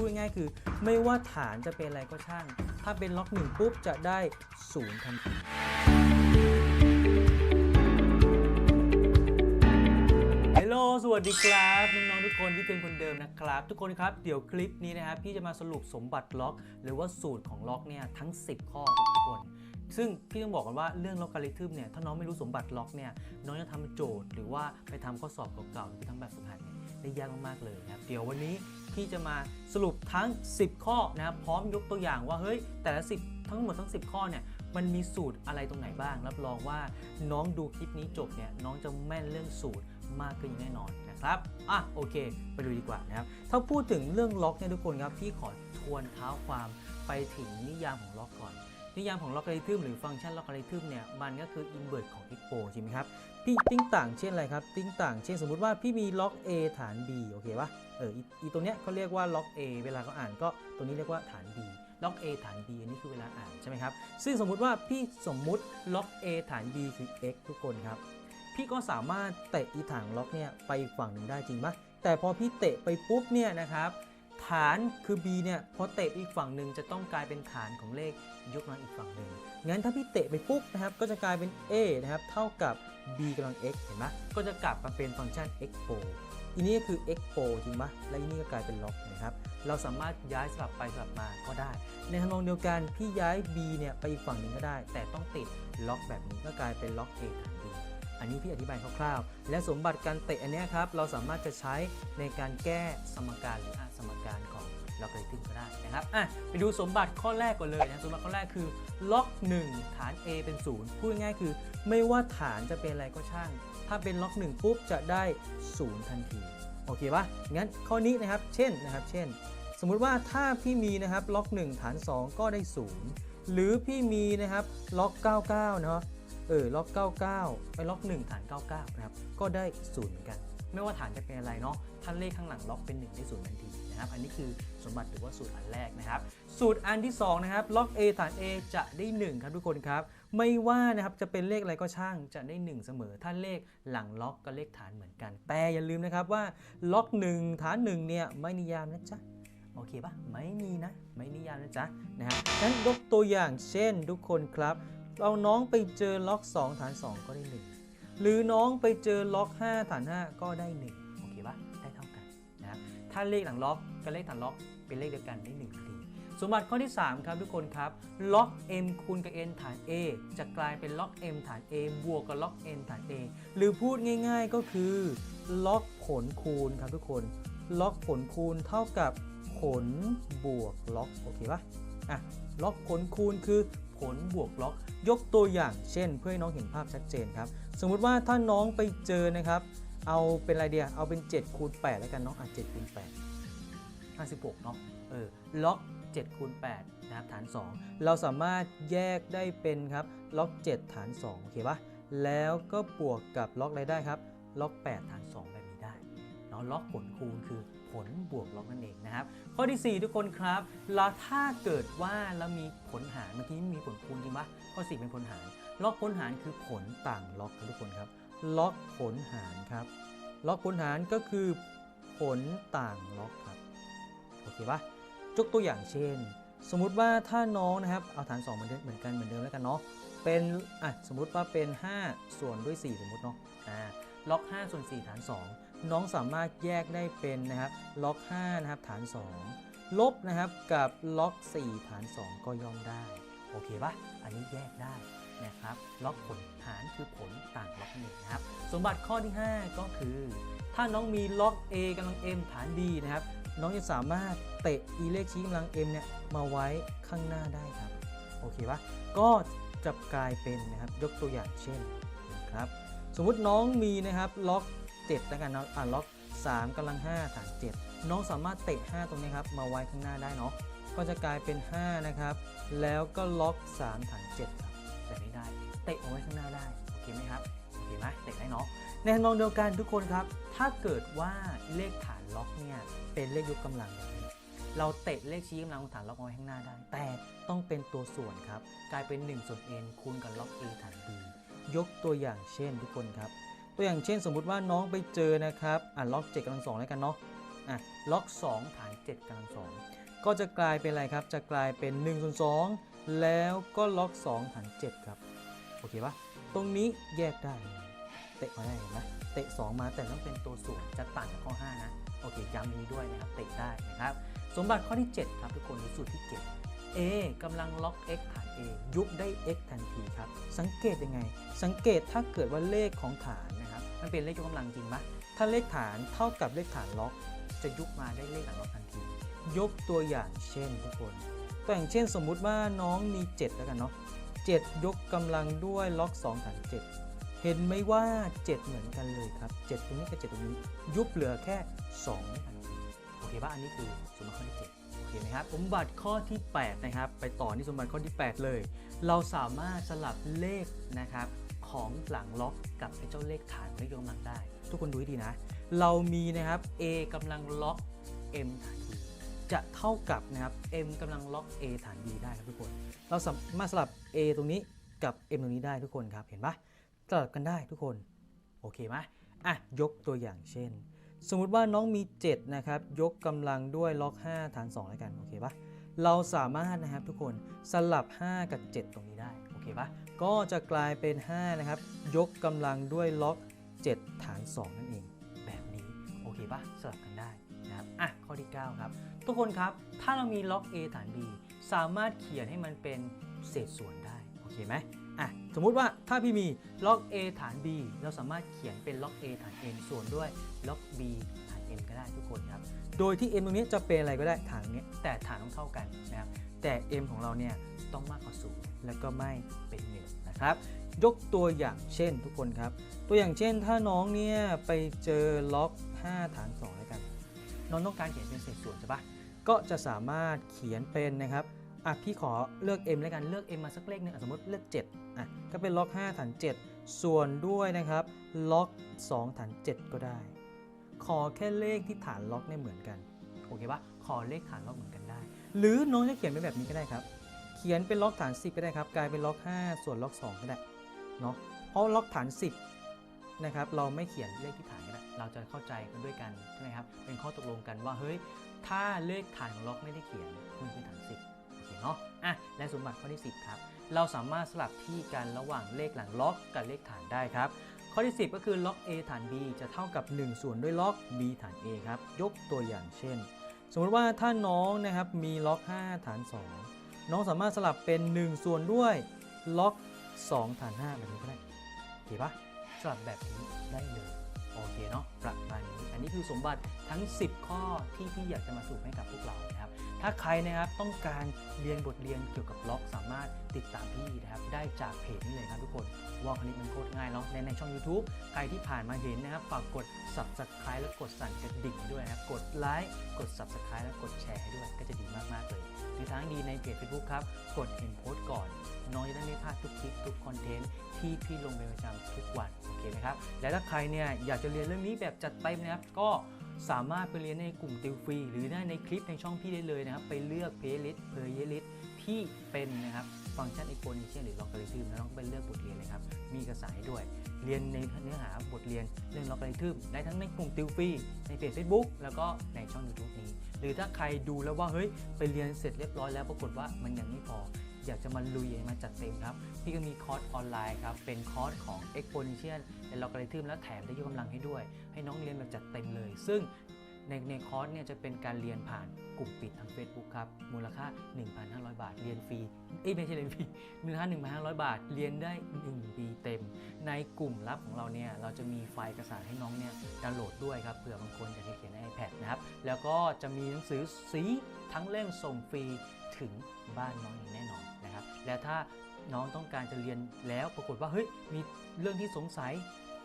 พูดง่ายๆคือ ไม่ว่าฐานจะเป็นอะไรก็ช่าง ถ้าเป็นล็อกหนึ่งปุ๊บจะได้ศูนย์ทันทีฮัลโหลสวัสดีครับน้องๆทุกคนพี่เทนคนเดิมนะครับ ทุกคนครับเดี๋ยวคลิปนี้นะครับพี่จะมาสรุปสมบัติล็อก หรือว่าสูตรของล็อกเนี่ยทั้ง 10 ข้อทุกคนซึ่งพี่ต้องบอกกันว่าเรื่องล็อกการิทึมเนี่ยถ้าน้องไม่รู้สมบัติล็อกเนี่ยน้องจะทำโจทย์ หรือว่าไปทำข้อสอบเก่าๆหรือทำแบบฝึกหัดเนี่ย ได้ยากมากๆเลยนะครับเดี๋ยววันนี้พี่จะมาสรุปทั้ง 10 ข้อนะครับพร้อมยกตัวอย่างว่าเฮ้ยแต่ละ 10 ทั้งหมดทั้ง 10 ข้อเนี่ยมันมีสูตรอะไรตรงไหนบ้าง รับรองว่าน้องดูคลิปนี้จบเนี่ยน้องจะแม่นเรื่องสูตรมากขึ้นแน่นอนนะครับอะโอเค ไปดูดีกว่านะครับถ้าพูดถึงเรื่องล็อกเนี่ยทุกคนครับพี่ขอทวนเท้าความไปถึงนิยามของล็อกก่อน นิยามของล็อกการิทึมหรือฟังก์ชันล็อกการิทึมเนี่ยมันก็คือ invert ของ expo ใช่ไหมครับพี่ติ้งต่างเช่นอะไรครับ ติ้งต่างเช่นสมมุติว่าพี่มีล็อก A ฐาน B โอเคปะเอออีตัวเนี้ยเขาเรียกว่าล็อก A เวลาเขาอ่านก็ตัวนี้เรียกว่าฐาน B ล็อก A ฐาน B อันนี้คือเวลาอ่านใช่ไหมครับซึ่งสมมุติว่าพี่สมมุติล็อก A ฐาน B คือ x ทุกคนครับพี่ก็สามารถเตะอีถังล็อกเนี่ยไปฝั่งหนึ่งได้จริงปะแต่พอพี่เตะไปปุ๊บเนี่ยนะครับ ฐานคือ b เนี่ยพอเตะไปอีกฝั่งหนึ่งจะต้องกลายเป็นฐานของเลขยกกำลังอีกฝั่งหนึ่งงั้นถ้าพี่เตะไปปุ๊บนะครับก็จะกลายเป็น a นะครับเท่ากับ b กำลัง x เห็นไหมก็จะกลับมาเป็นฟังก์ชัน expo อันนี้ก็คือ expo จริงปะและอันนี้ก็กลายเป็นล็อกนะครับเราสามารถย้ายสลับไปสลับมาก็ได้ ในทำนองเดียวกันพี่ย้าย b เนี่ยไปอีกฝั่งหนึ่งก็ได้ แต่ต้องติดล็อกแบบนี้ก็กลายเป็นล็อก a ฐาน b อันนี้พี่อธิบายคร่าวๆ และสมบัติการเตะอันนี้ครับ เราสามารถจะใช้ในการแก้สมการหรืออาสมการ ของล็อกเรทึมก็ได้นะครับอะไปดูสมบัติข้อแรกก่อนเลยนะสมบัติข้อแรกคือล็อก 1 ฐาน A เป็น 0 พูดง่ายคือ ไม่ว่าฐานจะเป็นอะไรก็ช่าง ถ้าเป็นล็อก 1 ปุ๊บจะได้ 0 ทันที โอเคปะงั้นข้อนี้นะครับเช่นนะครับเช่น สมมุติว่าถ้าพี่มีนะครับล็อก 1 ฐาน 2 ก็ได้ 0 หรือพี่มีนะครับล็อก 99 เนาะเออล็อก 99 ไปล็อก 1 ฐาน 99 นะครับ ก็ได้ 0 เหมือนกัน ไม่ว่าฐานจะเป็นอะไรเนาะถ้าเลขข้างหลังล็อกเป็น 1 ได้ 0 ทันที นะครับ อันนี้คือสมบัติหรือว่าสูตรอันแรกนะครับ สูตรอันที่2นะครับล็อก A ฐาน A จะได้ 1 ครับทุกคนครับ ไม่ว่านะครับจะเป็นเลขอะไรก็ช่างจะได้ 1 เสมอ ถ้าเลขหลังล็อกก็เลขฐานเหมือนกัน แต่อย่าลืมนะครับว่าล็อก 1 ฐาน 1 เนี่ยไม่นิยามนะจ๊ะโอเคปะไม่มีนะ ไม่นิยามนะจ๊ะนะครับงั้นยกตัวอย่างเช่นทุกคนครับ เราน้องไปเจอล็อก 2 ฐาน 2 ก็ได้ 1 หรือน้องไปเจอล็อก 5 ฐาน 5 ก็ได้ 1 โอเคปะได้เท่ากันนะครับถ้าเลขหลังล็อก กับเลขฐานล็อกเป็นเลขเดียวกันได้1ทีสมบัติข้อที่ 3 ครับทุกคนครับล็อก m คูณกับ n ฐาน a จะกลายเป็นล็อก m ฐาน a บวกกับล็อก n ฐาน a หรือพูดง่าย ๆก็คือล็อกผลคูณครับทุกคน ล็อกผลคูณเท่ากับผลบวกล็อกโอเคปะอะล็อกผลคูณคือผลบวกล็อก ยกตัวอย่างเช่น เพื่อให้น้องเห็นภาพชัดเจนครับ สมมุติว่าถ้าน้องไปเจอนะครับ เอาเป็นอะไรเดียเอาเป็น 7 คูณ 8 แล้วกันเนาะอะ7คูณ8 56เนาะเออล็อก7คูณ8นะครับฐาน 2 เราสามารถแยกได้เป็นครับล็อก7ฐาน2โอเคปะแล้วก็บวกกับล็อกอะไรได้ครับล็อก 8 ฐาน 2 แบบนี้ได้เนาะล็อกผลคูณคือผลบวกล็อกนั่นเองนะครับ ข้อที่ 4 ทุกคนครับแล้วถ้าเกิดว่าเรามีผลหารเมื่อกี้มีผลคูณจริงปะข้อ 4 เป็นผลหาร ล็อกผลหารคือผลต่างล็อกครับทุกคนครับ ล็อกผลหารครับ ล็อกผลหารก็คือผลต่างล็อกครับ เคปะยกตัวอย่างเช่น สมมุติว่าถ้าน้องนะครับเอาฐาน2เหมือนเดิมเหมือนกันเหมือนเดิมแล้วกันเนาะเป็นอะสมมุติว่าเป็น 5 ส่วนด้วย 4 สมมุติเนาะอ่าล็อก 5 ส่วน 4 ฐาน 2 น้องสามารถแยกได้เป็นนะครับล็อก5นะครับฐาน 2 ลบนะครับกับล็อก 4 ฐาน 2 ก็ย่อมได้โอเคปะอันนี้แยกได้นะครับล็อกผลหารคือผลต่างล็อกหนั่งนะครับ สมบัติข้อที่ 5 ก็คือ ถ้าน้องมีล็อก A กำลัง M ฐาน D นะครับ น้องจะสามารถเตะอีเลขชี้กำลัง M เนี่ยมาไว้ข้างหน้าได้ครับ โอเคปะก็จะกลายเป็นนะครับยกตัวอย่างเช่นนะครับสมมุติน้องมีนะครับล็อก 7 แล้วกันเนาะอ่าล็อก3กำลัง5ฐาน7 น้องสามารถเตะ 5 ตรงนี้ครับมาไว้ข้างหน้าได้เนาะก็จะกลายเป็น 5 นะครับ แล้วก็ล็อก 3ฐาน7ครับแบบนี้ได้ เตะเอาไว้ข้างหน้าได้โอเคไหมครับโอเคไหมเตะได้เนาะในทำนองเดียวกันทุกคนครับ ถ้าเกิดว่าเลขฐาน ล็อกเนี่ยเป็นเลขยกกำลังแบบนี้เราเตะเลขชี้กำลังของฐานล็อกเอาไว้ข้างหน้าได้ แต่ต้องเป็นตัวส่วนครับ กลายเป็น1ส่วน n คูณกับล็อก a ฐาน b ยกตัวอย่างเช่นทุกคนครับ ตัวอย่างเช่นสมมุติว่าน้องไปเจอนะครับอะล็อก7กำลัง2แล้วกันเนาะอะล็อก 2 ฐาน7กำลังสองก็จะกลายเป็นอะไรครับ จะกลายเป็น1ส่วน2แล้วก็ล็อก2ฐาน7ครับโอเคปะตรงนี้แยกได้เลยเตะมาได้เห็นไหมเตะ 2 มาแต่ต้องเป็นตัวส่วนจะต่างกับข้อ 5 นะ โอเคย้ำนี้ด้วยนะครับเตะได้นะครับ สมบัติข้อที่ 7 ครับทุกคนหรือสูตรที่ 7 a กำลังล็อก x ฐาน a ยุบได้ x ทันทีครับ สังเกตยังไง สังเกตถ้าเกิดว่าเลขของฐานนะครับมันเป็นเลขยกกำลังจริงไหมถ้าเลขฐานเท่ากับเลขฐานล็อก จะยุบมาได้เลขฐานล็อกทันที ยกตัวอย่างเช่นทุกคนตัวอย่างเช่นสมมุติว่าน้องมี 7 แล้วกันเนาะ7 ยกกำลังด้วยล็อก2ฐาน7 เห็นไหมว่า 7 เหมือนกันเลยครับ 7 ตรงนี้กับ 7 ตรงนี้ ยุบเหลือแค่2ทันโอเคป่ะอันนี้คือสมบัติข้อที่7โอเคไหมครับสมบัติข้อที่ 8 นะครับ ไปต่อที่สมบัติข้อที่ 8 เลย เราสามารถสลับเลขนะครับของหลังล็อกกับไอ้เจ้าเลขฐานเลขยกกำลังได้ ทุกคนดูให้ดีนะ เรามีนะครับ a กำลังล็อก m ฐาน b จะเท่ากับนะครับ m กำลังล็อก a ฐาน b ได้ครับทุกคน เราสามารถสลับ a ตรงนี้กับ m ตรงนี้ได้ทุกคนครับเห็นปะ สลับกันได้ทุกคน โอเคไหมอะ ยกตัวอย่างเช่น สมมุติว่าน้องมี 7 นะครับ ยกกำลังด้วยล็อก 5 ฐาน 2 แล้วกัน โอเคปะเราสามารถนะครับทุกคนสลับ 5 กับ 7 ตรงนี้ได้ โอเคปะก็จะกลายเป็น 5 นะครับ ยกกำลังด้วยล็อก 7 ฐาน 2 นั่นเอง แบบนี้ โอเคปะสลับกันได้นะครับอะ ข้อที่ 9 ครับ ทุกคนครับ ถ้าเรามีล็อก A ฐาน B สามารถเขียนให้มันเป็นเศษส่วนได้ โอเคไหม อะสมมุติว่าถ้าพี่มีล็อก A ฐาน B เราสามารถเขียนเป็นล็อก A ฐาน n ส่วนด้วยล็อก B ฐาน n ก็ได้ทุกคนครับโดยที่ m ตรงนี้จะเป็นอะไรก็ได้ฐานนี้แต่ฐานต้องเท่ากันนะครับแต่ m ของเราเนี่ยต้องมากกว่าศูนย์แล้วก็ไม่เป็นหนึ่งนะครับยกตัวอย่างเช่นทุกคนครับ ตัวอย่างเช่นถ้าน้องเนี่ยไปเจอล็อก 5 ฐาน2แล้วกัน น้องต้องการเขียนเป็นเศษส่วนใช่ปะก็จะสามารถเขียนเป็นนะครับ อะพี่ขอเลือก m แล้วกันเลือก m มาสักเลขหนึงอะสมมติเลือก7อะก็เป็นล็อก5ฐาน7 ส่วนด้วยนะครับล็อก2ฐาน7 ก็ได้ ขอแค่เลขที่ฐานล็อกเนี่ยเหมือนกันโอเคปะขอเลขฐานล็อกเหมือนกันได้ หรือน้องจะเขียนเป็นแบบนี้ก็ได้ครับ เขียนเป็นล็อกฐาน 10 ก็ได้ครับ กลายเป็นล็อก 5 ส่วนล็อก 2 ก็ได้เนาะเพราะล็อกฐาน 10นะครับเราไม่เขียนเลขที่ฐานก็ได้เราจะเข้าใจกันด้วยกันใช่ไหมครับเป็นข้อตกลงกันว่าเฮ้ยถ้าเลขฐานของล็อกไม่ได้เขียนมันคือฐาน 10 เนาะอะและสมบัติข้อที่ 10ครับเราสามารถสลับที่กันระหว่างเลขหลังล็อกกับเลขฐานได้ครับ ข้อที่ 10 ก็คือล็อก A ฐาน B จะเท่ากับ 1 ส่วนด้วยล็อก B ฐาน A ครับยกตัวอย่างเช่น สมมติว่าถ้าน้องนะครับมีล็อก 5 ฐาน 2 น้องสามารถสลับเป็น 1 ส่วนด้วยล็อก 2 ฐาน 5 แบบนี้ก็ได้โอเคปะสลับแบบนี้ได้เลยโอเคเนาะประมาณนี้ นี่คือสมบัติทั้ง 10 ข้อที่พี่อยากจะมาสรุปให้กับพวกเรานะครับ ถ้าใครนะครับต้องการเรียนบทเรียนเกี่ยวกับล็อก สามารถติดตามพี่นะครับได้จากเพจนี้เลยครับทุกคนว่าคณิตมันโคตรง่ายเนาะในในช่อง YouTube ใครที่ผ่านมาเห็นนะครับฝากกด subscribe แล้วกดสั่นกระดิ่งด้วยนะครับกดไลค์กด subscribe แล้วกดแชร์ให้ด้วยก็จะดีมากๆเลย หรือทางดีในเพจ Facebook ครับ กดเห็นโพสต์ก่อน น้องจะได้ไม่พลาดทุกคลิปทุกคอนเทนต์ที่พี่ลงเป็นประจำทุกวันโอเคไหมครับ และถ้าใครเนี่ยอยากจะเรียนเรื่องนี้แบบจัดเต็มนะครับ ก็สามารถไปเรียนในกลุ่มติวฟรี หรือได้ในคลิปในช่องพี่ได้เลยนะครับ ไปเลือกเพลย์ลิสต์เพลย์ลิสต์ที่เป็นนะครับ ฟังก์ชัน exponential หรือ logarithm แล้วน้องไปเลือกบทเรียนเลยครับ มีเอกสารให้ด้วย เรียนในเนื้อหาบทเรียนเรื่อง logarithm ได้ทั้งในกลุ่มติวฟรีในเพจ Facebook แล้วก็ในช่อง YouTube นี้ หรือถ้าใครดูแล้วว่าเฮ้ยไปเรียนเสร็จเรียบร้อยแล้วปรากฏว่ามันยังไม่พอ อยากจะมาลุยมาจัดเต็มครับพี่ก็มีคอร์สออนไลน์ครับ เป็นคอร์สของ exponential และ logarithm และแถมได้ยกกำลังให้ด้วย ให้น้องเรียนแบบจัดเต็มเลย ซึ่ง ในในคอร์สเนี่ยจะเป็นการเรียนผ่านกลุ่มปิดทาง Facebook ครับ มูลค่า 1,500 บาท เรียนฟรี เอ้ยไม่ใช่เรียนฟรีมูลค่า1,500 บาท เรียนได้ 1 ปีเต็ม ในกลุ่มลับของเราเนี่ยเราจะมีไฟล์เอกสารให้น้องเนี่ยดาวน์โหลดด้วยครับเผื่อบางคนอยากจะเขียนใน iPad นะครับ แล้วก็จะมีหนังสือสีทั้งเล่มส่งฟรีถึงบ้านน้องอย่างแน่นอนนะครับ และถ้าน้องต้องการจะเรียนแล้วปรากฏว่าเฮ้ยมีเรื่องที่สงสัย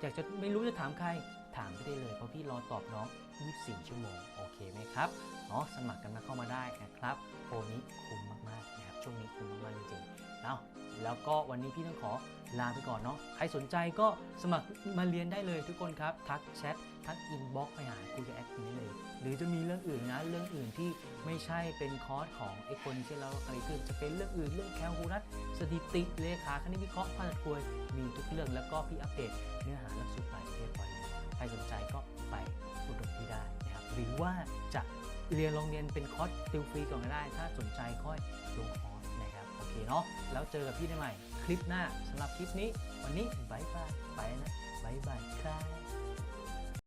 อยากจะไม่รู้จะถามใครถามพี่ได้เลยเพราะพี่รอตอบน้อง 24 ชั่วโมง โอเคไหมครับเนาะสมัครกันมาเข้ามาได้นะครับโปรนี้คุ้มมากๆนะครับช่วงนี้คุ้มมากๆจริงๆเอาแล้วก็วันนี้พี่ต้องขอลาไปก่อนเนาะใครสนใจก็สมัครมาเรียนได้เลยทุกคนครับ ทักแชททักอินบ็อกไปหาครูจะแอดมินได้เลย หรือจะมีเรื่องอื่นนะ เรื่องอื่นที่ไม่ใช่เป็นคอร์สของเอ็กโ n นิเชียลแล้วอะไรขึ้นจะเป็นเรื่องอื่นเรื่องแคลคูลัสสถิติเลขาคณิตวิเคราะห์ภาษาควยมีทุกเรื่องแล้วก็พี่อัปเดตเนื้อหาหลักสูตรใหม่เรียบร้อยใครสนใจก็ไป หรือว่าจะเรียนโรงเรียนเป็นคอร์สติวฟรีก่อนก็ได้ ถ้าสนใจค่อยลงคอร์สนะครับ โอเคเนาะแล้วเจอกับพี่ได้ใหม่ คลิปหน้าสำหรับคลิปนี้ วันนี้บายบายไปนะบายบายครับ